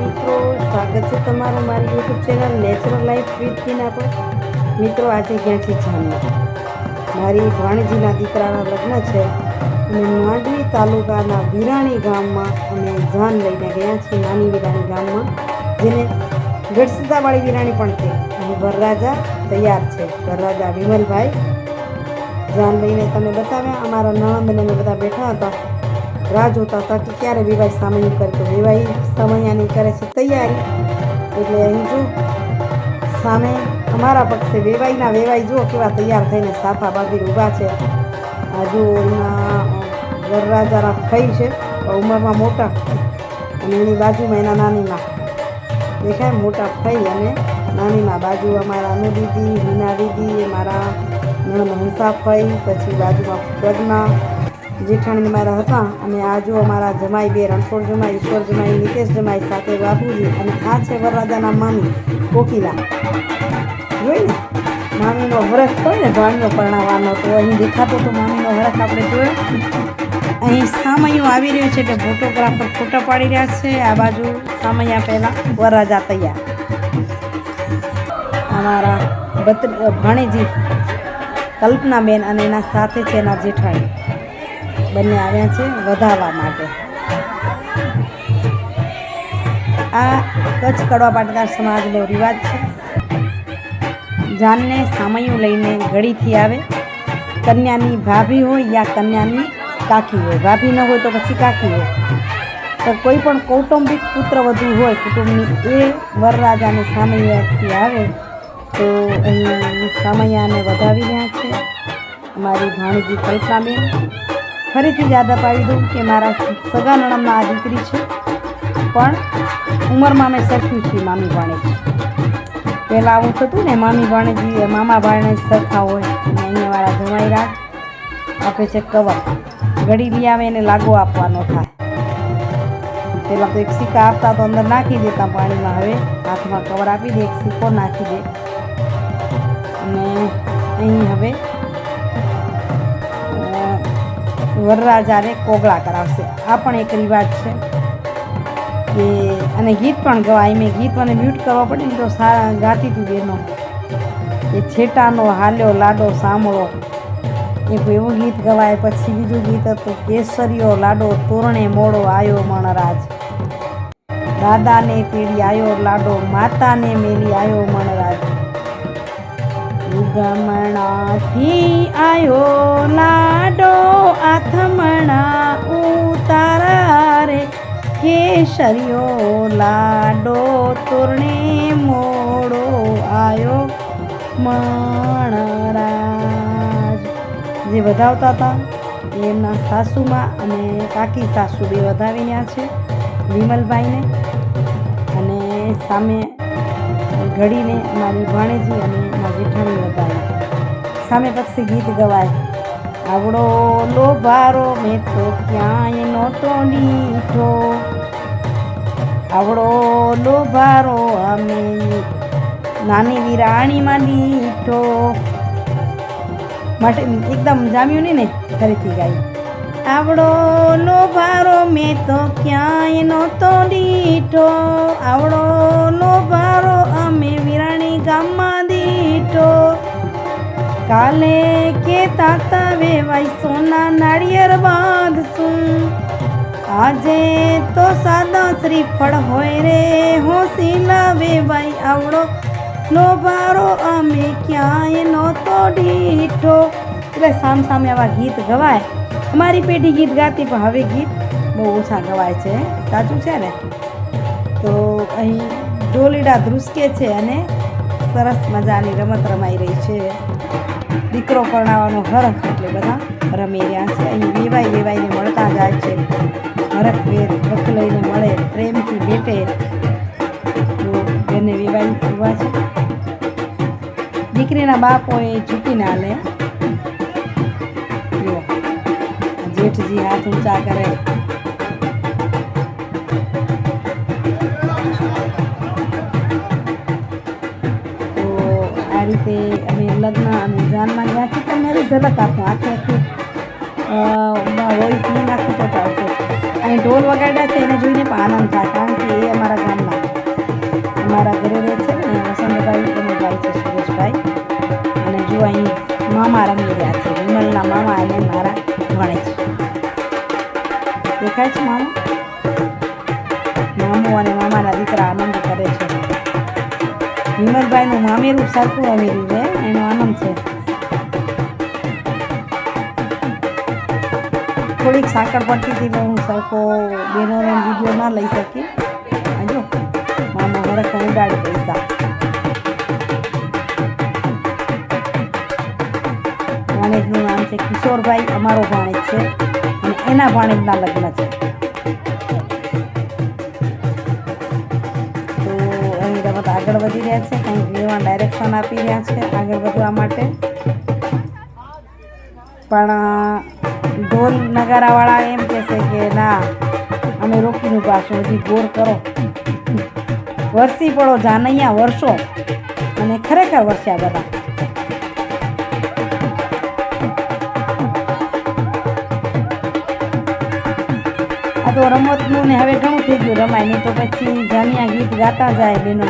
મિત્રો, સ્વાગત છે તમારું મારી YouTube channel natural life with Tina પર. મિત્રો, આજે ગયા છે મારી ભાણેજીના દીકરાના લગ્ન છે. અને માંડવી તાલુકાના વિરાણી ગામમાં અમે જાન લઈને ગયા છીએ, નાની વિરાણી ગામમાં, જેને ગઢસીતાવાળી વિરાણી પણ છે અને વરરાજા તૈયાર છે. વરરાજા વિમલભાઈ જાન લઈને તમે બતાવ્યા, અમારા નણંદને અમે બધા બેઠા હતા. રાહ જોતા હતા કે ક્યારે વિવાહ સામયું કરતો વિવાહ સમયાની કરે છે તૈયારી. એટલે અહીં જો સામે અમારા પક્ષે વેવાઈના વેવાઈ જુઓ કેવા તૈયાર થઈને સાફા બાંધીને ઊભા છે. હજુ એના વરરાજાના ફઈ છે ઉંમરમાં મોટા. અને એની બાજુમાં એના નાનીમાં. દેખાય મોટા ફઈ અને નાનીમાં. બાજુ અમારા અનુ દીદી હિના દીદી મારા નણંદ હંસા ફઈ પછી બાજુમાં પ્રજ્ઞા જેઠાણી મારા હતા અને આ જો અમારા જમાઈ બે રણછોડ જમાઈ, ઈશ્વર જમાઈ નિતેશ જમાઈ સાથે બાપુજી અને આ છે વરરાજાના મામી, કોકિલા. જોઈ ને? મામીનો વ્રત હોય ને, ભાણીનો પરણાવવાનો તો અહીં દેખાતો તો મામીનો વ્રત આપણે જોયો. અહીં સામૈયું આવી રહ્યું છે એટલે ફોટોગ્રાફર ફોટા પાડી રહ્યા છે. આ બાજુ સામૈયા પહેલાં વરરાજા તૈયાર. અમારા ભત ભાણેજી, કલ્પનાબેન અને એના સાથે છે એના જેઠાણી. બંને આવ્યા છે વધારવા માટે. આ કચ્છ કડવા પાટીદાર સમાજનો રિવાજ છે. જાનને સામયું લઈને ઘડીથી આવે. કન્યાની ભાભી હોય યા કન્યાની કાકી હોય. ભાભી ન હોય તો પછી કાકી હોય. તો કોઈ પણ કૌટુંબિક પુત્ર વધુ હોય, કુટુંબની એ વરરાજાને સામૈયાથી આવે, તો અહીં સામૈયાને વધાવી રહ્યા છે. અમારી ભાણીજી કલ્પનાબેન ફરીથી યાદ અપાવી દઉં કે મારા સગા નણંદના આ દીકરી છે. પણ ઉંમરમાં મેં સરખ્યું છે મામી ભાણેજી પહેલાં આવું થતું ને મામી ભાણેજી મામા ભાણેજ સરખા હોય. અને અહીંયા મારા જમાઈ રાખ. આપે છે કવર. ઘડી બી આવે એને લાગો આપવાનો થાય. પહેલાં તો એક સિક્કા આપતા તો અંદર નાખી દેતા પાણીમાં. હવે હાથમાં કવર આપી દે, એક સિક્કો નાખી દે. અને અહીં હવે વરરાજાને કોગળા કરાવશે. આ પણ એક રિવાજ છે કે અને ગીત પણ ગવાય. મેં ગીત મને મ્યુટ કરવા પડે ને તો સારા ગાતી હતી બેનો. એ છેટાનો, હાલ્યો, લાડો, સાંભળો. એક એવું ગીત ગવાય. પછી બીજું ગીત હતું કેસરીયો લાડો, તોરણે મોડો આયો મણરાજ. દાદાને તેડી આયો લાડો, માતાને મેલી આયો મણરાજ. ઉગમણાથી આયો લાડો આથમણા ઉતારા રે કેસરિયો લાડો તોરણે મોડો આયો મણરાજ જે વધાવતા હતા એમના સાસુમાં અને કાકી સાસુ બે વધાવીને આ છે વિમલભાઈને. અને સામે ઘડીને મારી ભાણેજી અને મારી જેઠાણી વધાવી સામે પછી ગીત ગવાય. આવડો લોભારો મેં તો ક્યાંય નહોતો નીઠો. આવડો લોભારો અમે નાની વિરાણીમાં દીઠો માટે એકદમ જામ્યું નહીં ને ફરીથી ગાયું આવડો લોભારો મેં તો ક્યાંય નહોતો દીઠો આવડો લોભારો અમે વિરાણી ગામમાં દીઠો. કાલે કે તાતા વેવાય સોના નાળિયેર બાંધશું. આજે તો સાદા શ્રીફળ હોય રે હોસીલા વેવાય આવડો લોભારો અમે ક્યાંય નહોતો ઢીઠો. એટલે સામ સામે આવા ગીત ગવાય. અમારી પેઢી ગીત ગાતી, પણ હવે ગીત બહુ ઓછા ગવાય છે. સાચું છે ને? તો અહીં ડોલીડા ધ્રુસકે છે અને સરસ મજાની રમત રમાઈ રહી છે. દીકરો પરણાવવાનો હરખ એટલે બધા રમી રહ્યા છે. અહીં વેવાઈ વેવાઈને મળતા જાય છે. હરખ વેર હક લઈને મળે, પ્રેમથી ભેટે. તો એને વેવાઈ જોવા છે. દીકરીના બાપોએ ઝૂકી ના લે. જેઠજી હાથ ઊંચા કરે. રીતે અમે લગ્ન અને જાનમાં ત્યાંથી તમને એવી ઝલક આપું આખી આખી વોઇસ નહીં આખું તો ચાલશે. અને ઢોલ વગાડ્યા છે, એને જોઈને પણ આનંદ થાય, કારણ કે એ અમારા ગામમાં અમારા ઘરે રહે છે ને વસંતભાઈ અને ભાઈ છે સુરેશભાઈ. અને જો અહીં મામા રમી રહ્યા છે, વિમલના મામા અને મારા ભણે છે. દેખાય છે મામા? મામો અને મામાના દીકરા આનંદ કરે છે. વિમલભાઈનું મામેરું સરખું અમેરું છે, એનો આનંદ છે. થોડીક સાકર પડતી હતી હું સરખો બેનોનો વીડિયો ના લઈ શકી. આ જો, મામો હરખ ઉડાડી પૈસા. ભાણેજનું નામ છે કિશોરભાઈ, અમારો ભાણેજ છે. અને એના ભાણેજના લગ્ન છે. અહીં આગળ વધી રહ્યા છે કંઈક એવા ડાયરેક્શન આપી રહ્યા છે આગળ વધવા માટે. પણ ઢોલ નગારાવાળા એમ કહેશે કે ના, અમે રોકીનું પાછું હજી ગોર કરો. વરસી પડો જાનૈયા વર્ષો અને ખરેખર વરસ્યા બધા. તો રમતનું ને હવે ઘણું થઈ ગયું રમાય, નહીં તો પછી જાનિયા ગીત ગાતા જાય બેનો.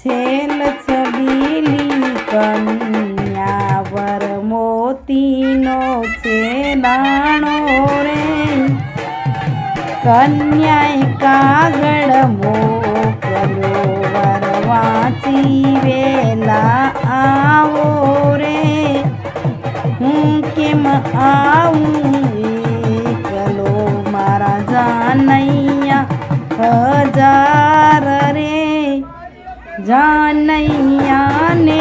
છેલ છબીલી કન્યા વર મોતીનો છે દાણો રે. કન્યાએ કાગળ મોકલ્યો, વર વાંચી વેલા આવો રે. હું કેમ આવું જાનૈયા હજાર રે જાનૈયા ને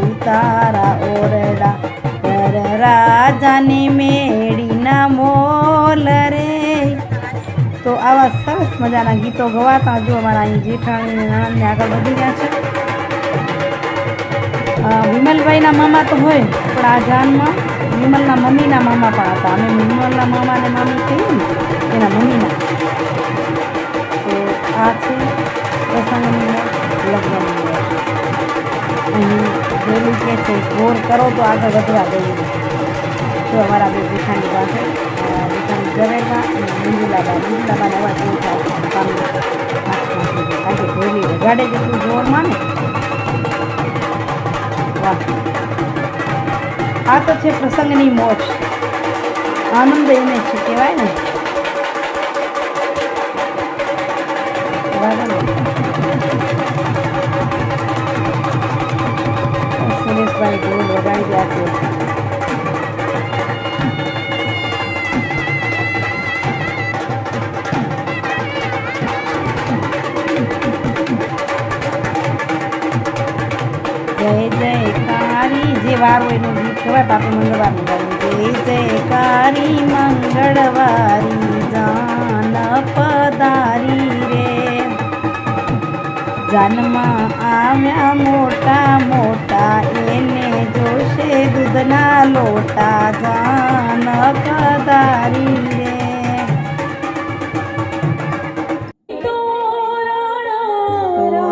ઉતારા ઓરડા પર રાજાને મેળીના મોલ રે તો આવા સરસ મજાના ગીતો ગવાતા જો અમારા અહીં જેઠાણી અને આગળ વધી ગયા છે વિમલભાઈના મામા તો હોય પણ આ જાનમાં વિમલના મમ્મીના મામા પણ હતા. અમે વિમલના મામા અને મામી કહીએ ને એના મમ્મીના. તો આ છે પ્રસંગની લગ્નની અહીં જોયેલું કે છે ગોર કરો તો આગળ વધવા દઈએ તો અમારા બે જેઠાણી પાસે અ, જેઠાણી ઝવેરબા અને મંજુલાબા. મંજુલાબાને અવાજ પામી કારણ કે ઢોલી વગાડે જેટલું જોરમાં ને વાહ. આ તો છે પ્રસંગની મોજ. આનંદ એને છે, કહેવાય ને? સુરેશભાઈ ઢોલ વગાડી રહ્યા છે. કહેવાય બાપુ મંગળવારની જય જયકારી મંગળવારી જાન પધારી રે. જાનમાં આવ્યા મોટા મોટા એને જોશે દૂધના લોટા. જાન પધારી રે.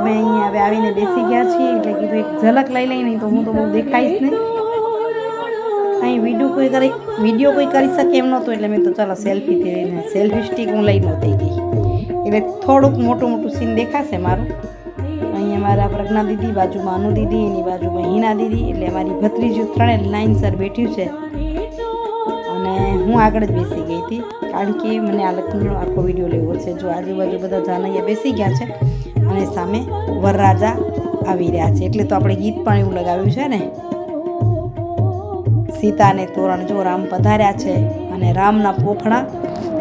અહીંયા હવે આવીને બેસી ગયા છીએ એટલે કીધું એક ઝલક લઈ લઈ નહીં તો હું તો બહુ દેખાઈશ નહીં. અહીં વીડિયો કોઈ કરી વીડિયો કોઈ કરી શકે એમ નહોતું એટલે મેં તો ચાલો સેલ્ફી લઈને સેલ્ફી સ્ટીક હું લઈ નહોતી ગઈ. એટલે થોડુંક મોટું મોટું સીન દેખાશે મારું. અહીંયા મારા પ્રજ્ઞા દીદી, બાજુમાં અનુ દીદી, એની બાજુમાં હિના દીદી, એટલે મારી ભત્રીજી ત્રણે લાઇનસર બેઠ્યું છે. અને હું આગળ જ બેસી ગઈ હતી. કારણ કે મને આ લગ્નનો આખો વીડિયો લેવો છે. જો આજુબાજુ બધા જાનૈયા બેસી ગયા છે અને સામે વરરાજા આવી રહ્યા છે. એટલે તો આપણે ગીત પણ એવું લગાવ્યું છે ને? સીતાને તોરણ જો રામ પધાર્યા છે અને રામના પોખણા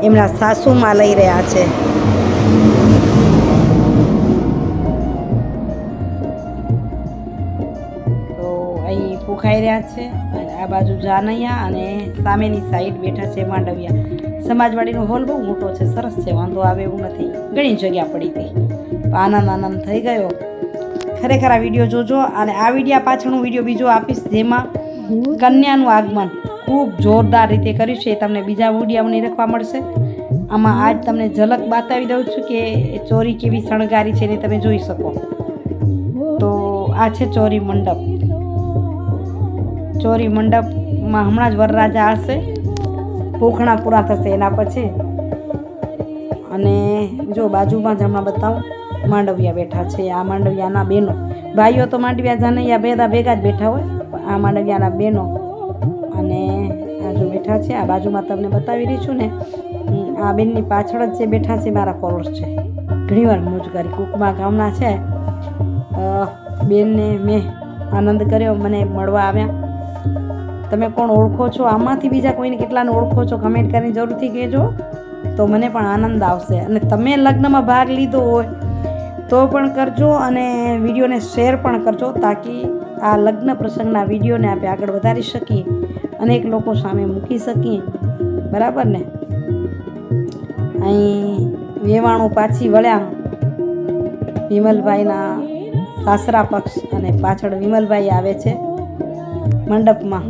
એમના સાસુમાં લઈ રહ્યા છે. તો અહીં પોખાઈ રહ્યા છે અને આ બાજુ જાનૈયા અને સામેની સાઈડ બેઠા છે માંડવિયા. સમાજવાડીનો હોલ બહુ મોટો છે, સરસ છે, વાંધો આવે એવું નથી. ઘણી જગ્યા પડી હતી. આનંદ આનંદ થઈ ગયો. ખરેખર આ વીડિયો જોજો અને આ વિડીયા પાછળ હું વીડિયો બીજો આપીશ જેમાં કન્યાનું આગમન ખૂબ જોરદાર રીતે કર્યું છે. એ તમને બીજા વિડીયામાં રાખવા મળશે. આમાં આજ તમને ઝલક બતાવી દઉં છું કે ચોરી કેવી શણગારી છે એને તમે જોઈ શકો. તો આ છે ચોરી મંડપ. ચોરી મંડપમાં હમણાં જ વરરાજા હશે. પોખણા પૂરા થશે એના પછી. અને જો બાજુમાં જ હમણાં બતાવું, માંડવિયા બેઠા છે આ માંડવિયાના બહેનો ભાઈઓ તો માંડવિયા જાનૈયા બેદા ભેગા જ બેઠા હોય. આ માંડવિયાના બહેનો અને આ જો બેઠા છે, આ બાજુમાં તમને બતાવી રહી છું ને આ બેનની પાછળ જ જે બેઠા છે મારા ફોલોઅર્સ છે. ઘણીવાર મોજ કરી કુકમા ગામના છે. બેનને મેં આનંદ કર્યો, મને મળવા આવ્યા. તમે કોણ ઓળખો છો? આમાંથી બીજા કોઈને કેટલાને ઓળખો છો? કમેન્ટ કરીને જરૂરથી કહેજો. તો મને પણ આનંદ આવશે. અને તમે લગ્નમાં ભાગ લીધો હોય, તો પણ કરજો અને વિડીયોને શેર પણ કરજો, તાકી આ લગ્ન પ્રસંગના વિડીયોને આપણે આગળ વધારી શકીએ, અનેક લોકો સામે મૂકી શકીએ. બરાબર ને? અહીં વેવાણું પાછી વળ્યા. વિમલભાઈના સાસરા પક્ષ અને પાછળ વિમલભાઈ આવે છે મંડપમાં.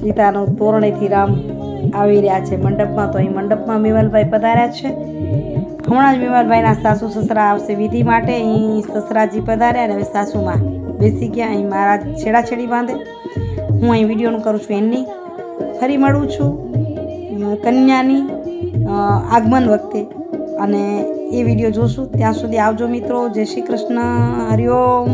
સીતાનું તોરણેથી રામ આવી રહ્યા છે મંડપમાં. તો અહીં મંડપમાં વિમલભાઈ પધાર્યા છે. હમણાં જ વિમલભાઈના સાસુ સસરા આવશે વિધિ માટે. અહીં સસરાજી પધાર્યા અને હવે સાસુમાં બેસી ગયા. અહીં મારા છેડાછેડી બાંધે. હું અહીં વિડીયોનું કરું છું એમની ફરી મળું છું કન્યાની આગમન વખતે. અને એ વીડિયો જોશું. ત્યાં સુધી આવજો મિત્રો. જય શ્રી કૃષ્ણ. હરિઓમ